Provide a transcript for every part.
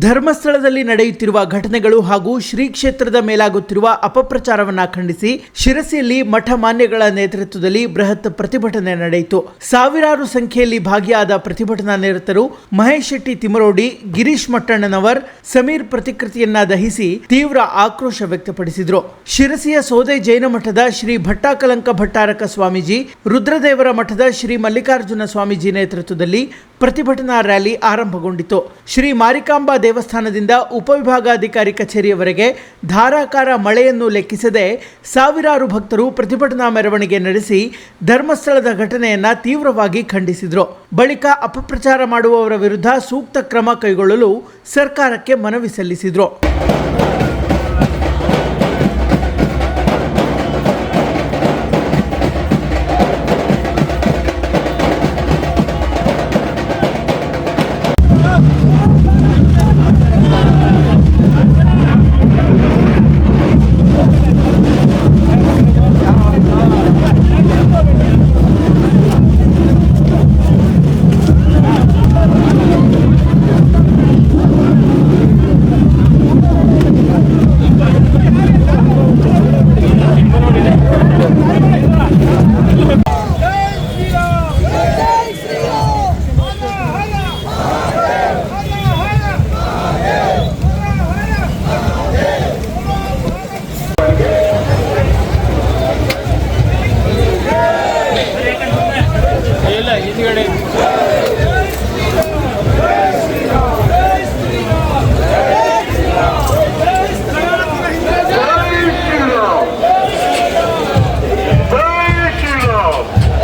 ಧರ್ಮಸ್ಥಳದಲ್ಲಿ ನಡೆಯುತ್ತಿರುವ ಘಟನೆಗಳು ಹಾಗೂ ಶ್ರೀ ಕ್ಷೇತ್ರದ ಮೇಲಾಗುತ್ತಿರುವ ಅಪಪ್ರಚಾರವನ್ನು ಖಂಡಿಸಿ ಶಿರಸಿಯಲ್ಲಿ ಮಠ ಮಾನ್ಯಗಳ ನೇತೃತ್ವದಲ್ಲಿ ಬೃಹತ್ ಪ್ರತಿಭಟನೆ ನಡೆಯಿತು. ಸಾವಿರಾರು ಸಂಖ್ಯೆಯಲ್ಲಿ ಭಾಗಿಯಾದ ಪ್ರತಿಭಟನಾ ನಿರತರು ಮಹೇಶ್ ಶೆಟ್ಟಿ ತಿಮರೋಡಿ ಗಿರೀಶ್ ಮಟ್ಟಣ್ಣನವರ್ ಸಮೀರ್ ಪ್ರತಿಕೃತಿಯನ್ನ ದಹಿಸಿ ತೀವ್ರ ಆಕ್ರೋಶ ವ್ಯಕ್ತಪಡಿಸಿದರು. ಶಿರಸಿಯ ಸೋದೆ ಜೈನ ಮಠದ ಶ್ರೀ ಭಟ್ಟಾಕಲಂಕ ಭಟ್ಟಾರಕ ಸ್ವಾಮೀಜಿ, ರುದ್ರದೇವರ ಮಠದ ಶ್ರೀ ಮಲ್ಲಿಕಾರ್ಜುನ ಸ್ವಾಮೀಜಿ ನೇತೃತ್ವದಲ್ಲಿ ಪ್ರತಿಭಟನಾ ರ್ಯಾಲಿ ಆರಂಭಗೊಂಡಿತು. ಶ್ರೀ ಮಾರಿಕಾಂಬಾ ದೇವಸ್ಥಾನದಿಂದ ಉಪವಿಭಾಗಾಧಿಕಾರಿ ಕಚೇರಿಯವರೆಗೆ ಧಾರಾಕಾರ ಮಳೆಯನ್ನು ಲೆಕ್ಕಿಸದೆ ಸಾವಿರಾರು ಭಕ್ತರು ಪ್ರತಿಭಟನಾ ಮೆರವಣಿಗೆ ನಡೆಸಿ ಧರ್ಮಸ್ಥಳದ ಘಟನೆಯನ್ನು ತೀವ್ರವಾಗಿ ಖಂಡಿಸಿದರು. ಬಳಿಕ ಅಪಪ್ರಚಾರ ಮಾಡುವವರ ವಿರುದ್ಧ ಸೂಕ್ತ ಕ್ರಮ ಕೈಗೊಳ್ಳಲು ಸರ್ಕಾರಕ್ಕೆ ಮನವಿ ಸಲ್ಲಿಸಿದರು.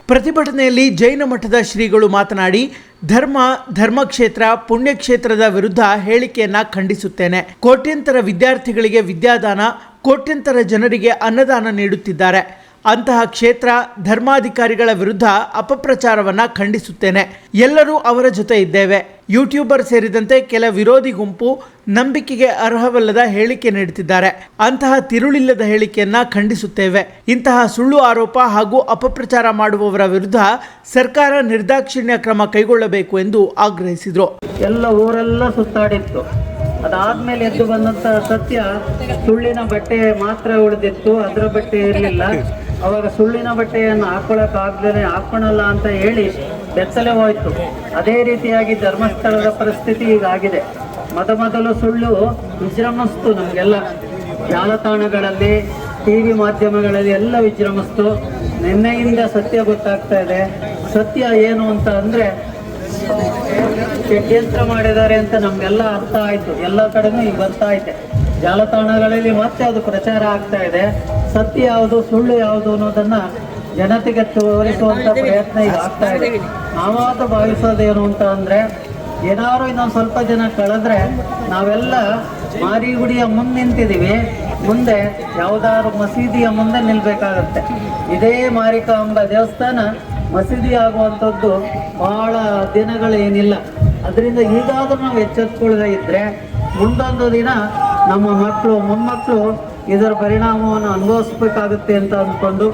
ಪ್ರತಿಭಟನೆಯಲ್ಲಿ ಜೈನ ಮಠದ ಶ್ರೀಗಳು ಮಾತನಾಡಿ, ಧರ್ಮ, ಧರ್ಮಕ್ಷೇತ್ರ, ಪುಣ್ಯಕ್ಷೇತ್ರದ ವಿರುದ್ಧ ಹೇಳಿಕೆಯನ್ನ ಖಂಡಿಸುತ್ತೇನೆ. ಕೋಟ್ಯಂತರ ವಿದ್ಯಾರ್ಥಿಗಳಿಗೆ ವಿದ್ಯಾದಾನ, ಕೋಟ್ಯಂತರ ಜನರಿಗೆ ಅನ್ನದಾನ ನೀಡುತ್ತಿದ್ದಾರೆ. ಅಂತಹ ಕ್ಷೇತ್ರ ಧರ್ಮಾಧಿಕಾರಿಗಳ ವಿರುದ್ಧ ಅಪಪ್ರಚಾರವನ್ನ ಖಂಡಿಸುತ್ತೇನೆ. ಎಲ್ಲರೂ ಅವರ ಜೊತೆ ಇದ್ದೇವೆ. ಯೂಟ್ಯೂಬರ್ ಸೇರಿದಂತೆ ಕೆಲ ವಿರೋಧಿ ಗುಂಪು ನಂಬಿಕೆಗೆ ಅರ್ಹವಲ್ಲದ ಹೇಳಿಕೆ ನೀಡುತ್ತಿದ್ದಾರೆ. ಅಂತಹ ತಿರುಳಿಲ್ಲದ ಹೇಳಿಕೆಯನ್ನ ಖಂಡಿಸುತ್ತೇವೆ. ಇಂತಹ ಸುಳ್ಳು ಆರೋಪ ಹಾಗೂ ಅಪಪ್ರಚಾರ ಮಾಡುವವರ ವಿರುದ್ಧ ಸರ್ಕಾರ ನಿರ್ದಾಕ್ಷಿಣ್ಯ ಕ್ರಮ ಕೈಗೊಳ್ಳಬೇಕು ಎಂದು ಆಗ್ರಹಿಸಿದರು. ಎಲ್ಲ ಊರೆಲ್ಲ ಸುತ್ತಾಡಿತ್ತು. ಅದಾದ್ಮೇಲೆ ಎದ್ದು ಬಂದಂತ ಸತ್ಯ ಸುಳ್ಳಿನ ಬಟ್ಟೆ ಮಾತ್ರ ಉಳಿದಿತ್ತು. ಅದರ ಬಟ್ಟೆ ಇರಲಿಲ್ಲ. ಅವಾಗ ಸುಳ್ಳಿನ ಬಟ್ಟೆಯನ್ನು ಹಾಕೊಳಕ್ ಆಗ್ದೇನೆ ಹಾಕೊಳಲ್ಲ ಅಂತ ಹೇಳಿ ಬೆತ್ತಲೆ ಹೋಯ್ತು. ಅದೇ ರೀತಿಯಾಗಿ ಧರ್ಮಸ್ಥಳದ ಪರಿಸ್ಥಿತಿ ಈಗ ಆಗಿದೆ. ಮೊದಮೊದಲು ಸುಳ್ಳು ವಿಜೃಂಭಿಸ್ತು ನಮಗೆಲ್ಲ. ಜಾಲತಾಣಗಳಲ್ಲಿ ಟಿ ವಿ ಮಾಧ್ಯಮಗಳಲ್ಲಿ ಎಲ್ಲ ವಿಜೃಂಭಿಸ್ತು ನಿನ್ನೆಯಿಂದ ಸತ್ಯ ಗೊತ್ತಾಗ್ತಾ ಇದೆ. ಸತ್ಯ ಏನು ಅಂತ ಅಂದ್ರೆ ಷಡ್ಯಂತ್ರ ಮಾಡಿದ್ದಾರೆ ಅಂತ ನಮ್ಗೆಲ್ಲ ಅರ್ಥ ಆಯ್ತು. ಎಲ್ಲ ಕಡೆನೂ ಈಗ ಬರ್ತಾ ಐತೆ ಜಾಲತಾಣಗಳಲ್ಲಿ ಮತ್ತೆ ಅದು ಪ್ರಚಾರ ಆಗ್ತಾ ಇದೆ. ಸತ್ಯ ಯಾವುದು, ಸುಳ್ಳು ಯಾವುದು ಅನ್ನೋದನ್ನ ಜನತೆಗೆ ತೋರಿಸುವಂತ ಪ್ರಯತ್ನ ಈಗ ಆಗ್ತಾ ಇದೆ. ನಾವಾದ ಭಾವಿಸೋದೇನು ಅಂತ ಅಂದ್ರೆ, ಏನಾದ್ರು ಇನ್ನೊಂದು ಸ್ವಲ್ಪ ಜನ ಕಳೆದ್ರೆ ನಾವೆಲ್ಲ ಮಾರಿಗುಡಿಯ ಮುಂದೆ ನಿಂತಿದ್ದೀವಿ ಮುಂದೆ ಯಾವ್ದಾದ್ರು ಮಸೀದಿಯ ಮುಂದೆ ನಿಲ್ಬೇಕಾಗತ್ತೆ. ಇದೇ ಮಾರಿಕಾಂಬ ದೇವಸ್ಥಾನ ಮಸೀದಿ ಆಗುವಂಥದ್ದು ಬಹಳ ದಿನಗಳೇನಿಲ್ಲ. ಅದರಿಂದ ಈಗಾದರೂ ನಾವು ಎಚ್ಚೆತ್ಕೊಳ್ಳದೆ ಇದ್ರೆ ಮುಂದೊಂದು ದಿನ ನಮ್ಮ ಮಕ್ಕಳು ಮೊಮ್ಮಕ್ಕಳು ಇದರ ಪರಿಣಾಮವನ್ನು ಅನುಭವಿಸ್ಬೇಕಾಗುತ್ತೆ ಅಂತ ಅಂದ್ಕೊಂಡು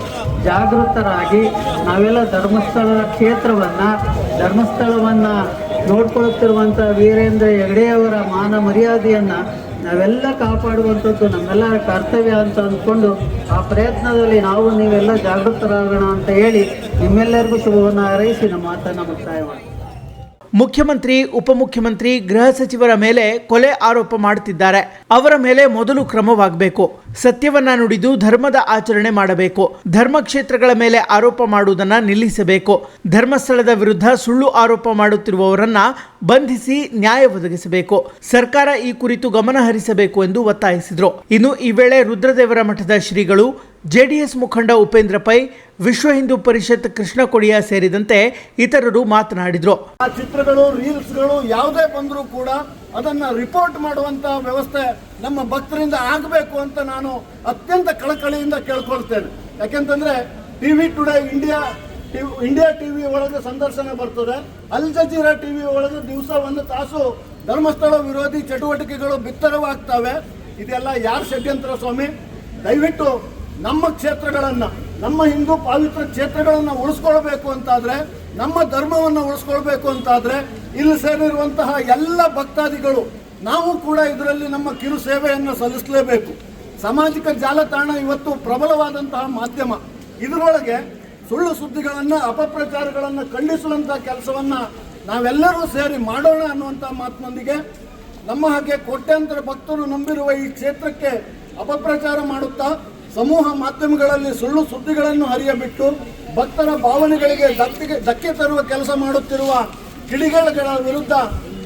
ಜಾಗೃತರಾಗಿ ನಾವೆಲ್ಲ ಧರ್ಮಸ್ಥಳದ ಕ್ಷೇತ್ರವನ್ನು, ಧರ್ಮಸ್ಥಳವನ್ನು ನೋಡ್ಕೊಳ್ಳುತ್ತಿರುವಂಥ ವೀರೇಂದ್ರ ಹೆಗಡೆಯವರ ಮಾನ ಮರ್ಯಾದೆಯನ್ನು ನಾವೆಲ್ಲ ಕಾಪಾಡುವಂಥದ್ದು ನಮ್ಮೆಲ್ಲರ ಕರ್ತವ್ಯ ಅಂತ ಅಂದ್ಕೊಂಡು ಆ ಪ್ರಯತ್ನದಲ್ಲಿ ನಾವು ನೀವೆಲ್ಲ ಜಾಗೃತರಾಗೋಣ ಅಂತ ಹೇಳಿ ನಿಮ್ಮೆಲ್ಲರಿಗೂ ಶುಭವನ್ನು ಹಾರೈಸಿ ನಮ್ಮ ಮಾತನ್ನು ಮುಕ್ತಾಯ ಮಾಡಿ ಮುಖ್ಯಮಂತ್ರಿ, ಉಪಮುಖ್ಯಮಂತ್ರಿ, ಗೃಹ ಸಚಿವರ ಮೇಲೆ ಕೊಲೆ ಆರೋಪ ಮಾಡುತ್ತಿದ್ದಾರೆ. ಅವರ ಮೇಲೆ ಮೊದಲು ಕ್ರಮವಾಗಬೇಕು. ಸತ್ಯವನ್ನ ನುಡಿದು ಧರ್ಮದ ಆಚರಣೆ ಮಾಡಬೇಕು. ಧರ್ಮ ಕ್ಷೇತ್ರಗಳ ಮೇಲೆ ಆರೋಪ ಮಾಡುವುದನ್ನ ನಿಲ್ಲಿಸಬೇಕು. ಧರ್ಮಸ್ಥಳದ ವಿರುದ್ಧ ಸುಳ್ಳು ಆರೋಪ ಮಾಡುತ್ತಿರುವವರನ್ನ ಬಂಧಿಸಿ ನ್ಯಾಯ ಒದಗಿಸಬೇಕು. ಸರ್ಕಾರ ಈ ಕುರಿತು ಗಮನ ಹರಿಸಬೇಕು ಎಂದು ಒತ್ತಾಯಿಸಿದರು. ಇನ್ನು ಈ ವೇಳೆ ರುದ್ರದೇವರ ಮಠದ ಶ್ರೀಗಳು ಜೆಡಿಎಸ್ ಮುಖಂಡ ಉಪೇಂದ್ರ ಪೈ, ವಿಶ್ವ ಹಿಂದೂ ಪರಿಷತ್ ಕೃಷ್ಣ ಕೊಡಿಯಾ ಸೇರಿದಂತೆ ಇತರರು ಮಾತನಾಡಿದರು. ಆ ಚಿತ್ರಗಳು, ರೀಲ್ಸ್ಗಳು ಯಾವುದೇ ಬಂದರೂ ಕೂಡ ಅದನ್ನ ರಿಪೋರ್ಟ್ ಮಾಡುವಂತ ವ್ಯವಸ್ಥೆ ನಮ್ಮ ಭಕ್ತರಿಂದ ಆಗಬೇಕು ಅಂತ ನಾನು ಅತ್ಯಂತ ಕಳಕಳಿಯಿಂದ ಕೇಳ್ಕೊಳ್ತೇನೆ. ಯಾಕೆಂತಂದ್ರೆ TV today India India TV ಒಳಗೆ ಸಂದರ್ಶನ ಬರ್ತದೆ. ಅಲ್ ಜಜೀರಾ ಟಿವಿ ಒಳಗೆ ದಿವಸ ಒಂದು ತಾಸು ಧರ್ಮಸ್ಥಳ ವಿರೋಧಿ ಚಟುವಟಿಕೆಗಳು ಬಿತ್ತರವಾಗ್ತವೆ. ಇದೆಲ್ಲ ಯಾರ ಷಡ್ಯಂತ್ರ ಸ್ವಾಮಿ? ದಯವಿಟ್ಟು ನಮ್ಮ ಕ್ಷೇತ್ರಗಳನ್ನ, ನಮ್ಮ ಹಿಂದೂ ಪಾವಿತ್ರ ಕ್ಷೇತ್ರಗಳನ್ನ ಉಳಿಸ್ಕೊಳ್ಬೇಕು ಅಂತಾದ್ರೆ, ನಮ್ಮ ಧರ್ಮವನ್ನು ಉಳಿಸ್ಕೊಳ್ಬೇಕು ಅಂತಾದ್ರೆ, ಇಲ್ಲಿ ಸೇರಿರುವಂತಹ ಎಲ್ಲ ಭಕ್ತಾದಿಗಳು, ನಾವು ಕೂಡ ಇದರಲ್ಲಿ ನಮ್ಮ ಕಿರು ಸೇವೆಯನ್ನು ಸಲ್ಲಿಸಲೇಬೇಕು. ಸಾಮಾಜಿಕ ಜಾಲತಾಣ ಇವತ್ತು ಪ್ರಬಲವಾದಂತಹ ಮಾಧ್ಯಮ. ಇದರೊಳಗೆ ಸುಳ್ಳು ಸುದ್ದಿಗಳನ್ನು, ಅಪಪ್ರಚಾರಗಳನ್ನು ಖಂಡಿಸುವಂತಹ ಕೆಲಸವನ್ನ ನಾವೆಲ್ಲರೂ ಸೇರಿ ಮಾಡೋಣ ಅನ್ನುವಂಥ ಮಾತಿನೊಂದಿಗೆ ನಮ್ಮ ಹಾಗೆ ಕೋಟ್ಯಾಂತರ ಭಕ್ತರು ನಂಬಿರುವ ಈ ಕ್ಷೇತ್ರಕ್ಕೆ ಅಪಪ್ರಚಾರ ಮಾಡುತ್ತಾ ಸಮೂಹ ಮಾಧ್ಯಮಗಳಲ್ಲಿ ಸುಳ್ಳು ಸುದ್ದಿಗಳನ್ನು ಹರಿಯಬಿಟ್ಟು ಭಕ್ತರ ಭಾವನೆಗಳಿಗೆ ಧಕ್ಕೆ ಧಕ್ಕೆ ತರುವ ಕೆಲಸ ಮಾಡುತ್ತಿರುವ ಕಿಡಿಗಳ ವಿರುದ್ಧ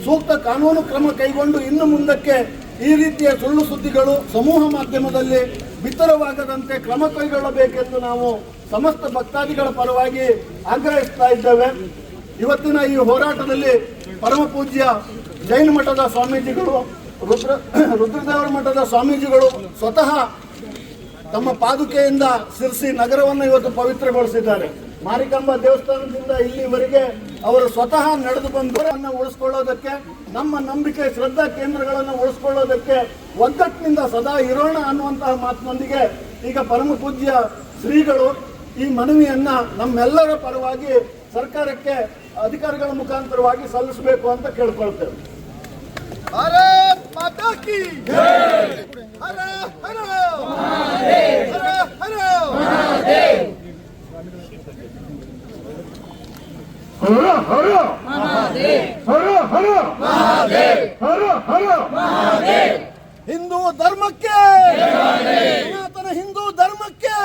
ಸೂಕ್ತ ಕಾನೂನು ಕ್ರಮ ಕೈಗೊಂಡು ಇನ್ನು ಮುಂದಕ್ಕೆ ಈ ರೀತಿಯ ಸುಳ್ಳು ಸುದ್ದಿಗಳು ಸಮೂಹ ಮಾಧ್ಯಮದಲ್ಲಿ ಬಿತ್ತರವಾಗದಂತೆ ಕ್ರಮ ಕೈಗೊಳ್ಳಬೇಕೆಂದು ನಾವು ಸಮಸ್ತ ಭಕ್ತಾದಿಗಳ ಪರವಾಗಿ ಆಗ್ರಹಿಸ್ತಾ ಇದ್ದೇವೆ. ಇವತ್ತಿನ ಈ ಹೋರಾಟದಲ್ಲಿ ಪರಮ ಪೂಜ್ಯ ಜೈನ ಮಠದ ಸ್ವಾಮೀಜಿಗಳು, ರುದ್ರ, ರುದ್ರದೇವರ ಮಠದ ಸ್ವಾಮೀಜಿಗಳು ಸ್ವತಃ ತಮ್ಮ ಪಾದುಕೆಯಿಂದ ಸಿರಿಸಿ ನಗರವನ್ನು ಇವತ್ತು ಪವಿತ್ರಗೊಳಿಸಿದ್ದಾರೆ. ಮಾರಿಕಾಂಬ ದೇವಸ್ಥಾನದಿಂದ ಇಲ್ಲಿವರೆಗೆ ಅವರು ಸ್ವತಃ ನಡೆದು ಬಂದು ಉಳಿಸ್ಕೊಳ್ಳೋದಕ್ಕೆ, ನಮ್ಮ ನಂಬಿಕೆ, ಶ್ರದ್ಧಾ ಕೇಂದ್ರಗಳನ್ನು ಉಳಿಸ್ಕೊಳ್ಳೋದಕ್ಕೆ ಒಗ್ಗಟ್ಟಿನಿಂದ ಸದಾ ಇರೋಣ ಅನ್ನುವಂತಹ ಮಾತಿನೊಂದಿಗೆ ಈಗ ಪರಮ ಪೂಜ್ಯ ಶ್ರೀಗಳು ಈ ಮನವಿಯನ್ನ ನಮ್ಮೆಲ್ಲರ ಪರವಾಗಿ ಸರ್ಕಾರಕ್ಕೆ ಅಧಿಕಾರಿಗಳ ಮುಖಾಂತರವಾಗಿ ಸಲ್ಲಿಸಬೇಕು ಅಂತ ಕೇಳ್ಕೊಳ್ತೇವೆ. माता की हर हर हर हर ಹಿಂದೂ ಧರ್ಮಕ್ಕೆ ಸನಾತನ ಹಿಂದೂ ಧರ್ಮಕ್ಕೆ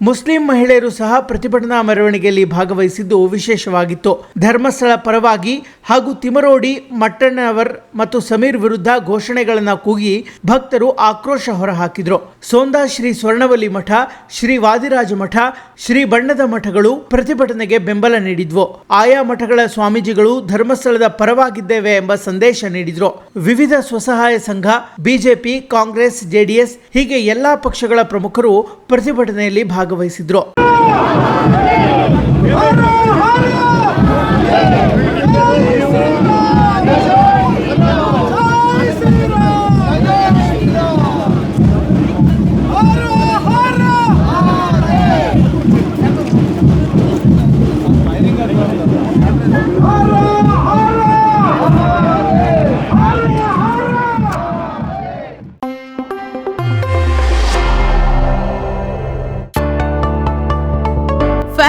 ಮುಸ್ಲಿಂ ಮಹಿಳೆಯರು ಸಹ ಪ್ರತಿಭಟನಾ ಮೆರವಣಿಗೆಯಲ್ಲಿ ಭಾಗವಹಿಸಿದ್ದು ವಿಶೇಷವಾಗಿತ್ತು ಧರ್ಮಸ್ಥಳ ಪರವಾಗಿ ಹಾಗೂ ತಿಮರೋಡಿ ಮಟ್ಟಣ್ಣವರ್ ಮತ್ತು ಸಮೀರ್ ವಿರುದ್ಧ ಘೋಷಣೆಗಳನ್ನು ಕೂಗಿ ಭಕ್ತರು ಆಕ್ರೋಶ ಹೊರಹಾಕಿದ್ರು. ಸೋಂದಾ ಶ್ರೀ ಸ್ವರ್ಣವಲ್ಲಿ ಮಠ, ಶ್ರೀ ವಾದಿರಾಜ ಮಠ, ಶ್ರೀ ಬಣ್ಣದ ಮಠಗಳು ಪ್ರತಿಭಟನೆಗೆ ಬೆಂಬಲ ನೀಡಿದ್ವು. ಆಯಾ ಮಠಗಳ ಸ್ವಾಮೀಜಿಗಳು ಧರ್ಮಸ್ಥಳದ ಪರವಾಗಿದ್ದೇವೆ ಎಂಬ ಸಂದೇಶ ನೀಡಿದ್ರು. ವಿವಿಧ ಸ್ವಸಹಾಯ ಸಂಘ, ಬಿಜೆಪಿ, ಕಾಂಗ್ರೆಸ್, ಜೆಡಿಎಸ್ ಹೀಗೆ ಎಲ್ಲಾ ಪಕ್ಷಗಳ ಪ್ರಮುಖರು ಪ್ರತಿಭಟನೆಯಲ್ಲಿ ಭಾಗವಹಿಸಿದ್ರು.